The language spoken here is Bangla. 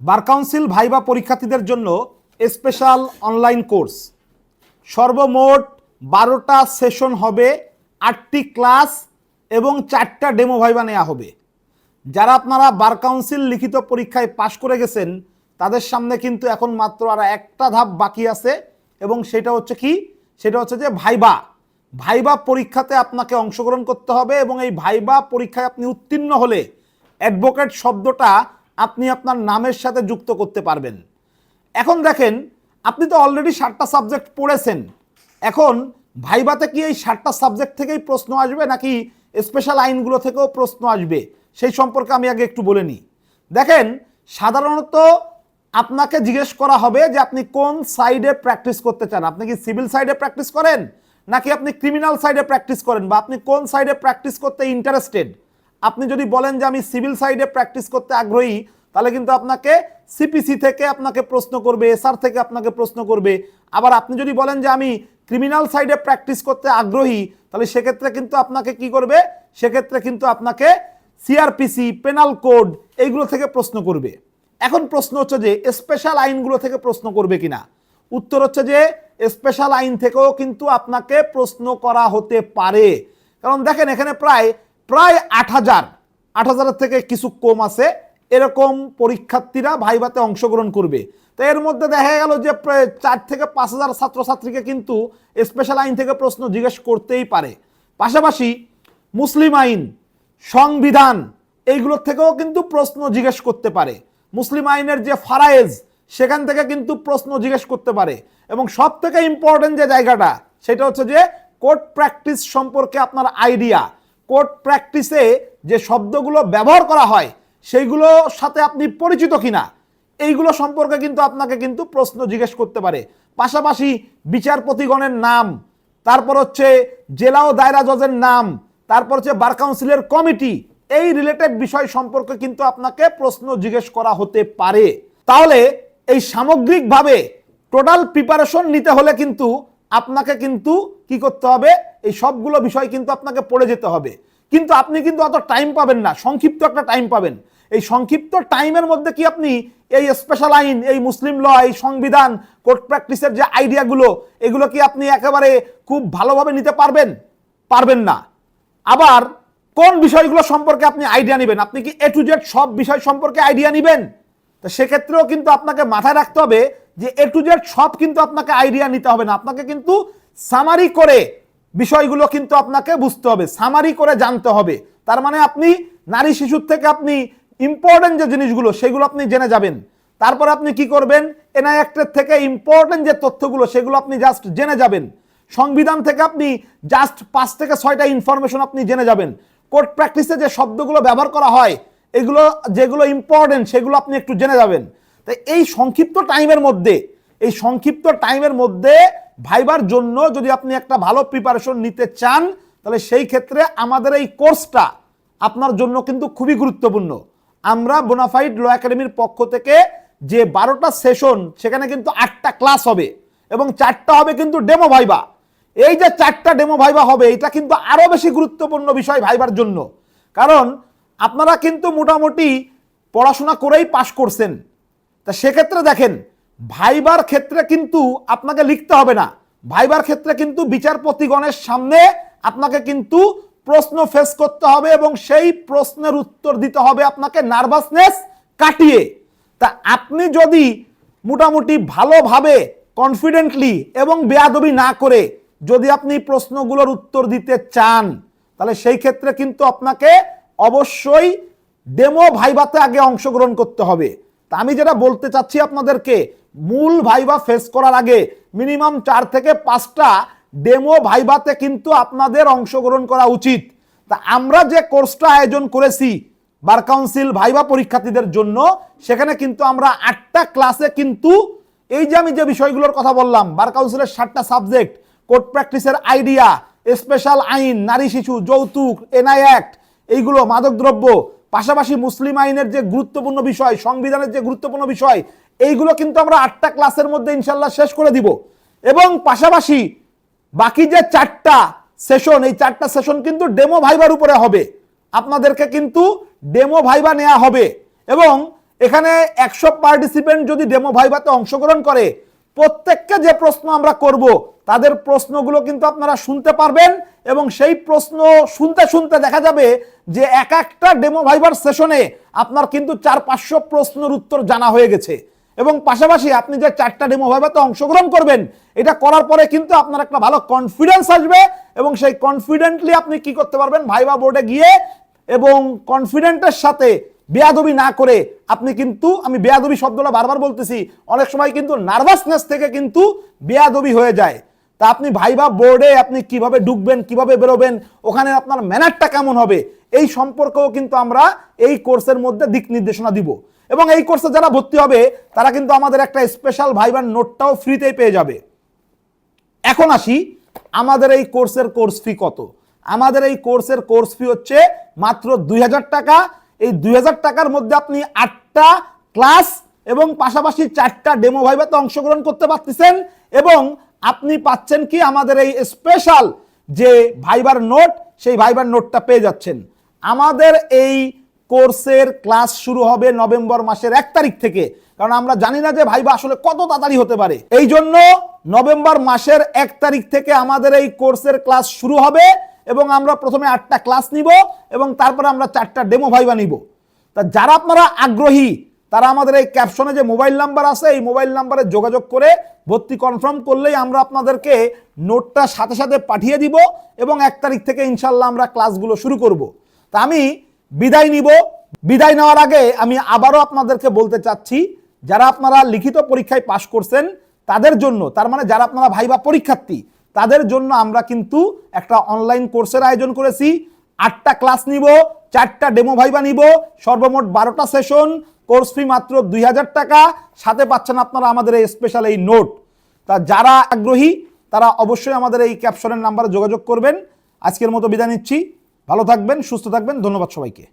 বার কাউন্সিল ভাইবা পরীক্ষার্থীদের জন্য স্পেশাল অনলাইন কোর্স। সর্বমোট বারোটা সেশন হবে, আটটি ক্লাস এবং চারটা ডেমো ভাইবা নেওয়া হবে। যারা আপনারা বার কাউন্সিল লিখিত পরীক্ষায় পাশ করে গেছেন, তাদের সামনে কিন্তু এখন মাত্র আর একটা ধাপ বাকি আছে এবং সেটা হচ্ছে কি? সেটা হচ্ছে যে ভাইবা। ভাইবা পরীক্ষাতে আপনাকে অংশগ্রহণ করতে হবে এবং এই ভাইবা পরীক্ষায় আপনি উত্তীর্ণ হলে অ্যাডভোকেট শব্দটা আপনি আপনার নামের সাথে যুক্ত করতে পারবেন। এখন দেখেন, আপনি তো অলরেডি ষাটটা সাবজেক্ট পড়েছেন। এখন ভাইবাতে কি এই ষাটটা সাবজেক্ট থেকেই প্রশ্ন আসবে, নাকি স্পেশাল আইনগুলো থেকেও প্রশ্ন আসবে? সেই সম্পর্কে আমি আগে একটু বলে নিই। দেখেন, সাধারণত আপনাকে জিজ্ঞেস করা হবে যে আপনি কোন সাইডে প্র্যাকটিস করতে চান? আপনি কি সিভিল সাইডে প্র্যাকটিস করেন? নাকি আপনি ক্রিমিনাল সাইডে প্র্যাকটিস করেন? বা আপনি কোন সাইডে প্র্যাকটিস করতে ইন্টারেস্টেড আপনি যদি বলেন যে আমি সিভিল সাইডে প্র্যাকটিস করতে আগ্রহী, তাহলে কিন্তু আপনাকে সিপিসি থেকে আপনাকে প্রশ্ন করবে, এসআর থেকে আপনাকে প্রশ্ন করবে। আবার আপনি যদি বলেন যে আমি ক্রিমিনাল সাইডে প্র্যাকটিস করতে আগ্রহী, তাহলে সেক্ষেত্রে কিন্তু আপনাকে কি করবে? সেক্ষেত্রে কিন্তু আপনাকে সিআরপিসি, পেনাল কোড এইগুলো থেকে প্রশ্ন করবে। এখন প্রশ্ন হচ্ছে যে, স্পেশাল আইনগুলো থেকে প্রশ্ন করবে কিনা? উত্তর হচ্ছে যে, স্পেশাল আইন থেকেও কিন্তু আপনাকে প্রশ্ন করা হতে পারে। কারণ দেখেন, এখানে প্রায় প্রায় আট হাজার, আট হাজারের থেকে কিছু কম আছে। এরকম পরীক্ষার্থীরা ভাইভাতে অংশগ্রহণ করবে। তো এর মধ্যে দেখা গেল যে প্রায় চার থেকে পাঁচ হাজার ছাত্রছাত্রীকে কিন্তু স্পেশাল আইন থেকে প্রশ্ন জিজ্ঞেস করতেই পারে। পাশাপাশি মুসলিম আইন, সংবিধান, এইগুলোর থেকেও কিন্তু প্রশ্ন জিজ্ঞেস করতে পারে। মুসলিম আইনের যে ফারায়েজ, সেখান থেকে কিন্তু প্রশ্ন জিজ্ঞেস করতে পারে। এবং সব থেকে ইম্পর্টেন্ট যে জায়গাটা, সেটা হচ্ছে যে কোর্ট প্র্যাকটিস সম্পর্কে আপনার আইডিয়া কোর্ট প্র্যাকটিসে যে শব্দগুলো ব্যবহার করা হয়, সেইগুলোর সাথে আপনি পরিচিত কিনা, এইগুলো সম্পর্কে কিন্তু আপনাকে কিন্তু প্রশ্ন জিজ্ঞেস করতে পারে। পাশাপাশি বিচারপতিগণের নাম, তারপর হচ্ছে জেলা ও দায়রা জজের নাম, তারপর হচ্ছে বার কাউন্সিলের কমিটি, এই রিলেটেড বিষয় সম্পর্কে কিন্তু আপনাকে প্রশ্ন জিজ্ঞেস করা হতে পারে। তাহলে এই সামগ্রিকভাবে টোটাল প্রিপারেশন নিতে হলে কিন্তু আপনাকে কিন্তু কি করতে হবে? এই সবগুলো বিষয় কিন্তু আপনাকে পড়ে যেতে হবে। কিন্তু আপনি কিন্তু অত টাইম পাবেন না। সংক্ষিপ্ত একটা টাইম পাবেন। এই সংক্ষিপ্ত টাইমের মধ্যে কি আপনি এই স্পেশাল আইন, এই মুসলিম ল এই সংবিধান কোর্ট প্র্যাকটিসের যে আইডিয়াগুলো এগুলো কি আপনি একেবারে খুব ভালোভাবে নিতে পারবেন? পারবেন না। আবার কোন বিষয়গুলো সম্পর্কে আপনি আইডিয়া নেবেন? আপনি কি এ টু জেড সব বিষয় সম্পর্কে আইডিয়া নেবেন? তো সেক্ষেত্রেও কিন্তু আপনাকে মাথায় রাখতে হবে যে এ টু জেড সব কিন্তু আপনাকে আইডিয়া নিতে হবে না। আপনাকে কিন্তু সামারি করে বিষয়গুলো কিন্তু আপনাকে বুঝতে হবে সামারি করে জানতে হবে। তার মানে আপনি নারী শিশুর থেকে আপনি ইম্পর্টেন্ট যে জিনিসগুলো, সেগুলো আপনি জেনে যাবেন। তারপর আপনি কি করবেন? এনআই অ্যাক্টের থেকে ইম্পর্টেন্ট যে তথ্যগুলো, সেগুলো আপনি জাস্ট জেনে যাবেন। সংবিধান থেকে আপনি জাস্ট পাঁচ থেকে ছয়টা ইনফরমেশন আপনি জেনে যাবেন। কোর্ট প্র্যাকটিসে যে শব্দগুলো ব্যবহার করা হয়, এগুলো যেগুলো ইম্পর্টেন্ট সেগুলো আপনি একটু জেনে যাবেন। তাই এই সংক্ষিপ্ত টাইমের মধ্যে, এই সংক্ষিপ্ত টাইমের মধ্যে ভাইবার জন্য যদি আপনি একটা ভালো প্রিপারেশন নিতে চান, তাহলে সেই ক্ষেত্রে আমাদের এই কোর্সটা আপনার জন্য কিন্তু খুবই গুরুত্বপূর্ণ। আমরা বোনাফাইড ল একাডেমির পক্ষ থেকে যে বারোটা সেশন সেখানে কিন্তু আটটা ক্লাস হবে এবং চারটা হবে কিন্তু ডেমো ভাইবা। এই যে চারটা ডেমো ভাইবা হবে, এটা কিন্তু আরও বেশি গুরুত্বপূর্ণ বিষয় ভাইবার জন্য। কারণ আপনারা কিন্তু মোটামুটি পড়াশোনা করেই পাশ করছেন। তা সেক্ষেত্রে দেখেন, ভাইবার ক্ষেত্রে কিন্তু আপনাকে লিখতে হবে না। ভাইবার ক্ষেত্রে কিন্তু বিচারপতিগণের সামনে আপনাকে কিন্তু প্রশ্ন ফেস করতে হবে এবং সেই প্রশ্নের উত্তর দিতে হবে আপনাকে নার্ভাসনেস কাটিয়ে। তা আপনি যদি মোটামুটি ভালোভাবে কনফিডেন্টলি এবং বেয়াদবি না করে যদি আপনি প্রশ্নগুলোর উত্তর দিতে চান, তাহলে সেই ক্ষেত্রে কিন্তু আপনাকে অবশ্যই ডেমো ভাইভাতে আগে অংশগ্রহণ করতে হবে। আমি যেটা বলতে চাচ্ছি আপনাদেরকে, মূল ভাইভা ফেস করার আগে মিনিমাম চার থেকে পাঁচটা ডেমো ভাইভাতে কিন্তু আপনাদের অংশগ্রহণ করা উচিত। তা আমরা যে কোর্সটা আয়োজন করেছি, বার কাউন্সিল ভাইভা পরীক্ষার্থীদের জন্য, সেখানে কিন্তু আমরা আটটা ক্লাসে কিন্তু এই যে আমি যে বিষয়গুলোর কথা বললাম, বার কাউন্সিলের ষাটটা সাবজেক্ট কোর্ট প্র্যাকটিসের আইডিয়া স্পেশাল আইন, নারী শিশু, যৌতুক, এনআই অ্যাক্ট এইগুলো, মাদকদ্রব্য পাশাপাশি মুসলিম আইনের যে গুরুত্বপূর্ণ বিষয়, সংবিধানের যে গুরুত্বপূর্ণ বিষয়, এইগুলো কিন্তু আমরা আটটা ক্লাসের মধ্যে ইনশাল্লাহ শেষ করে দিব। এবং পাশাপাশি বাকি যে চারটা সেশন, এই চারটা সেশন কিন্তু ডেমো ভাইবার উপরে হবে। আপনাদেরকে কিন্তু ডেমো ভাইবা নেওয়া হবে। এবং এখানে একশো পার্টিসিপেন্ট যদি ডেমো ভাইভাতে অংশগ্রহণ করে প্রত্যেককে যে প্রশ্ন আমরা করব, তাদের প্রশ্নগুলো কিন্তু আপনারা শুনতে পারবেন এবং সেই প্রশ্ন শুনতে শুনতে দেখা যাবে যে এক একটা ডেমো ভাইবার সেশনে আপনার কিন্তু চার পাঁচশো প্রশ্নের উত্তর জানা হয়ে গেছে। এবং পাশাপাশি আপনি যে চারটা ডেমো ভাইভাতে অংশগ্রহণ করবেন, এটা করার পরে কিন্তু আপনার একটা ভালো কনফিডেন্স আসবে এবং সেই কনফিডেন্টলি আপনি কি করতে পারবেন? ভাইবা বোর্ডে গিয়ে এবং কনফিডেন্টের সাথে বেয়াদবি না করে আপনি কিন্তু, আমি বেয়াদবি শব্দটা বারবার বলতেছি, অনেক সময় কিন্তু নার্ভাসনেস থেকে কিন্তু বেয়াদবি হয়ে যায়। তা আপনি ভাইবা বোর্ডে আপনি কীভাবে ঢুকবেন, কীভাবে বেরোবেন, ওখানে আপনার ম্যানারটা কেমন হবে, এই সম্পর্কেও কিন্তু আমরা এই কোর্সের মধ্যে দিক নির্দেশনা দিব। এবং এই কোর্সে যারা ভর্তি হবে, তারা কিন্তু আমাদের একটা স্পেশাল ভাইবার নোটটাও ফ্রিতেই পেয়ে যাবে। এখন আসি, আমাদের এই কোর্সের কোর্স ফি কত? আমাদের এই কোর্সের কোর্স ফি হচ্ছে মাত্র দুই হাজার টাকা এই দু হাজার টাকার মধ্যে আপনি আটটা ক্লাস এবং পাশাপাশি চারটা ডেমো ভাইভাতে অংশগ্রহণ করতে পারতেছেন এবং আপনি পাচ্ছেন কি আমাদের এই স্পেশাল যে ভাইবার নোট সেই ভাইবার নোটটা পেয়ে যাচ্ছেন। আমাদের এই কোর্সের ক্লাস শুরু হবে নভেম্বর মাসের এক তারিখ থেকে। কারণ আমরা জানি না যে ভাইবা আসলে কত তাড়াতাড়ি হতে পারে। এই জন্য নভেম্বর মাসের এক তারিখ থেকে আমাদের এই কোর্সের ক্লাস শুরু হবে। এবং আমরা প্রথমে আটটা ক্লাস নিব এবং তারপরে আমরা চারটা ডেমো ভাইবা নিব। তা যারা আপনারা আগ্রহী, তারা আমাদের এই ক্যাপশনে যে মোবাইল নাম্বার আছে, এই মোবাইল নাম্বারে যোগাযোগ করে ভর্তি কনফার্ম করলেই আমরা আপনাদেরকে নোটটা সাথে সাথে পাঠিয়ে দিব এবং এক তারিখ থেকে ইনশাল্লাহ আমরা ক্লাসগুলো শুরু করব। তা আমি বিদায় নিব। বিদায় নেওয়ার আগে আমি আবারও আপনাদেরকে বলতে চাচ্ছি, যারা আপনারা লিখিত পরীক্ষায় পাশ করছেন, তাদের জন্য, তার মানে যারা আপনারা ভাইবা পরীক্ষার্থী তাদের জন্য আমরা কিন্তু একটা অনলাইন কোর্সের আয়োজন করেছি। আটটা ক্লাস নিব, চারটা ডেমো ভাইবা নিব, সর্বমোট বারোটা সেশন কোর্স ফি মাত্র দুই হাজার টাকা। সাথে পাচ্ছেন আপনারা আমাদের এই স্পেশাল এই নোট তা যারা আগ্রহী, তারা অবশ্যই আমাদের এই ক্যাপশনের নাম্বারে যোগাযোগ করবেন। আজকের মতো বিদায় নিচ্ছি। ভালো থাকবেন, সুস্থ থাকবেন, ধন্যবাদ সবাইকে।